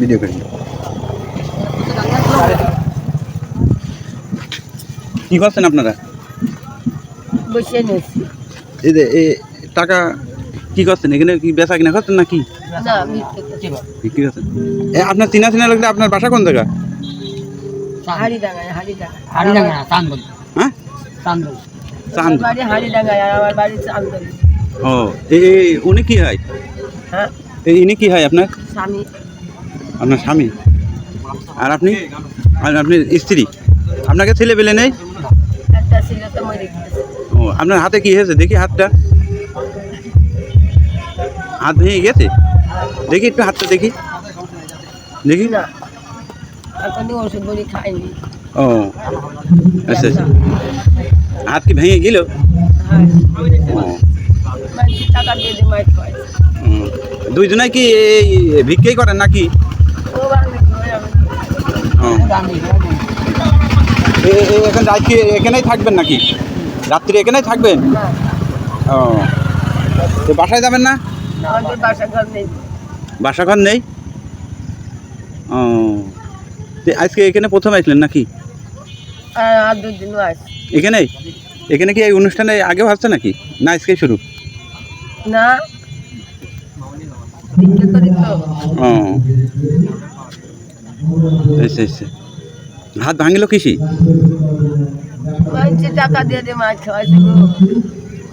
Video করি। কি করছেন আপনারা? বসে নিয়েছি এই যে এ টাকা কি করছেন? এখানে কি বেচা কিনা করছেন না কি বিক্রি করছেন। এ আপনার চিনা চিনা লাগলে আপনার বাসা কোন জায়গা? হ্যাঁ? ও উনি কি হয়? হ্যাঁ। এই ইনি কি হয় আপনার? স্বামী। আপনার স্বামী? আর আপনি? আর আপনি স্ত্রী? আপনাকে ছেলে পেলে নেই? ও, আপনার হাতে কি হয়েছে দেখি হাতটা। হাত ভেঙে গেছে? দেখি একটু হাতটা দেখি। দেখি। ও আচ্ছা আচ্ছা। হাত কি ভেঙে গেল। দুইজনাই কি এই ভিক্ষেই করেন নাকি? এখন রাত কি এখানেই থাকবেন নাকি? রাত্রি এখানেই থাকবেন? ও। তো বাসায় যাবেন না? আমাদের বাসা ঘর নেই? ও। আজকে এখানে প্রথম আসলেন নাকি? এখানেই? এখানে কি এই অনুষ্ঠানে আগেও আসছে নাকি? না আজকে শুরু? না। ও। আচ্ছা আচ্ছা হাত ভাঙিল কিসি টাকা দিয়ে দিয়ে মাছ খাওয়াইছে গো।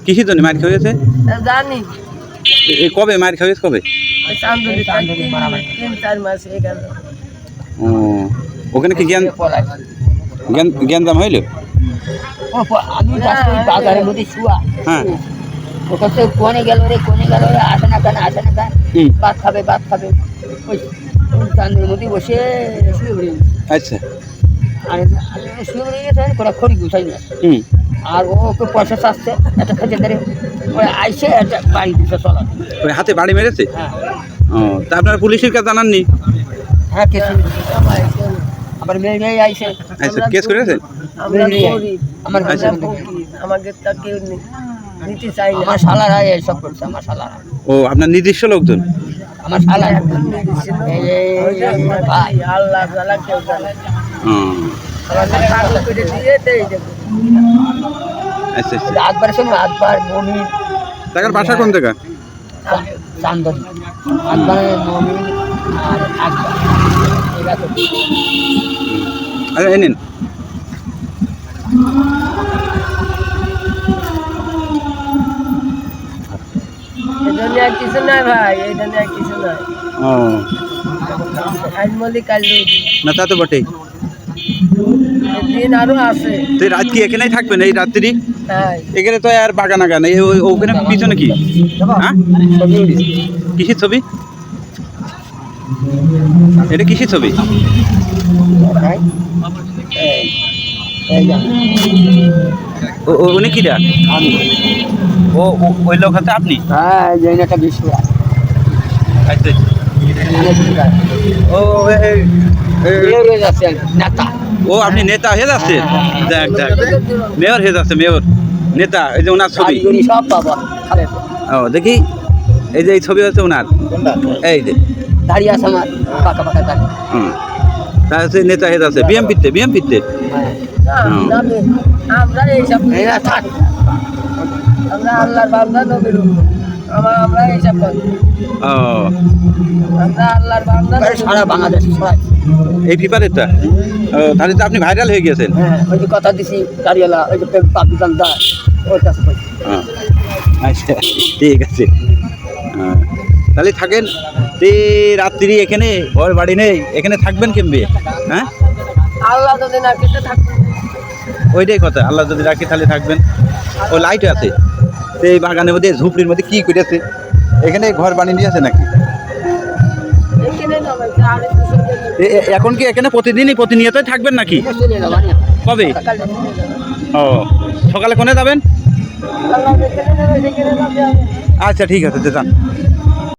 কিসি জন্য মার খাওয়াছে তা জানি। এ কবে মার খাওয়াছে কবে? তিন চার মাস হয়ে গেল। ও ওখানে কি জ্ঞান জ্ঞান জ্ঞান দাম হইল মধ্যে শুয়া। হ্যাঁ। ওখান থেকে কোনে গেল রে কোনে গেল রে আসে না কেন আসে না কেন। হুম। ভাত খাবে ভাত খাবে। ওই ওই চান্দের মধ্যে বসে শুয়ে আচ্ছা। খড়ি গুছাই না হুম। আর ওকে পয়সা চাচ্ছে একটা খেতে ধরে ওই আইসে একটা বাড়ি চলা। ওই হাতে বাড়ি মেরেছে? হ্যাঁ। ও তা আপনারা পুলিশের কাছে জানাননি? হ্যাঁ কেস আবার মেয়ে মেয়ে আইসে। আচ্ছা কেস করেছেন আমরা মেয়ে মেয়ে আমাদের তা কেউ নেই নিতে চাই না। আমার শালারা এইসব করছে আমার শালারা। ও আপনার নিজস্ব লোকজন? আমার শালা একদম এই আল্লাহ কেউ জানে না। ও আমাদের পাগল করে দিয়ে দেয় দেখো। আচ্ছা আচ্ছা আকবর শোনো আকবর মমিন টাকার বাসা কোন জায়গা চান্দন আকবর মমিন আর আকবর এরা তো আচ্ছা এই নিন এই জন্য আর কিছু নাই ভাই এই জন্য আর কিছু নাই ও আজ মল্লিক কাল রোজি। না তা তো বটেই এই দিন আরও আছে তো রাত কি এখানেই থাকবেন এই রাত্রি? হ্যাঁ এখানে তো আর বাগান আগান ওখানে পিছনে কি? হ্যাঁ? কিসের ছবি? এটা কিসের ছবি? ও- ও- উনি কিরা? ও ও- ওই লোক হচ্ছে আপনি? হ্যাঁ একটা বিশ্ব আচ্ছা ও যাচ্ছে নেতা ও আপনি নেতা হয়ে যাচ্ছে দেখ দেখ। মেয়র হয়ে যাচ্ছে মেয়র। নেতা এই যে ওনার ছবি। ও দেখি। এই যে এই ছবি হচ্ছে ওনার। এই যে। দাঁড়িয়ে আছে আমার পাকা পাকা দাঁড়িয়ে। হুম। তা হচ্ছে নেতা হয়ে যাচ্ছে বিএমপিতে বিএমপিতে। হ্যাঁ। আমরা এইসব আমরা আল্লাহর বান্দা নবীর উম্মত। আমরা আমরা করি ও। আমরা আল্লাহর বান্দা। সারা বাংলাদেশ এই ফিফারেরটা তাহলে তো আপনি ভাইরাল হয়ে গেছেন হ্যাঁ ওই যে কথা দিছি গাড়িওয়ালা ওই যে পাকিস্তান দা ওর কাছে হ্যাঁ। আচ্ছা ঠিক আছে। হ্যাঁ। তাহলে থাকেন তে রাত্রি এখানে ওর বাড়ি নেই এখানে থাকবেন কেমবে হ্যাঁ? আল্লাহ যদি না ওইটাই কথা আল্লাহ যদি রাখি তাহলে থাকবেন। ও লাইট আছে। এই বাগানের মধ্যে ঝুপড়ির মধ্যে কি করেছে এখানে ঘর বানিয়ে নিয়েছে নাকি? এখানে কি এখানে প্রতিদিনই প্রতিনিয়তই থাকবেন নাকি? কবে। ও সকালে কোনে যাবেন। আচ্ছা ঠিক আছে যে যান।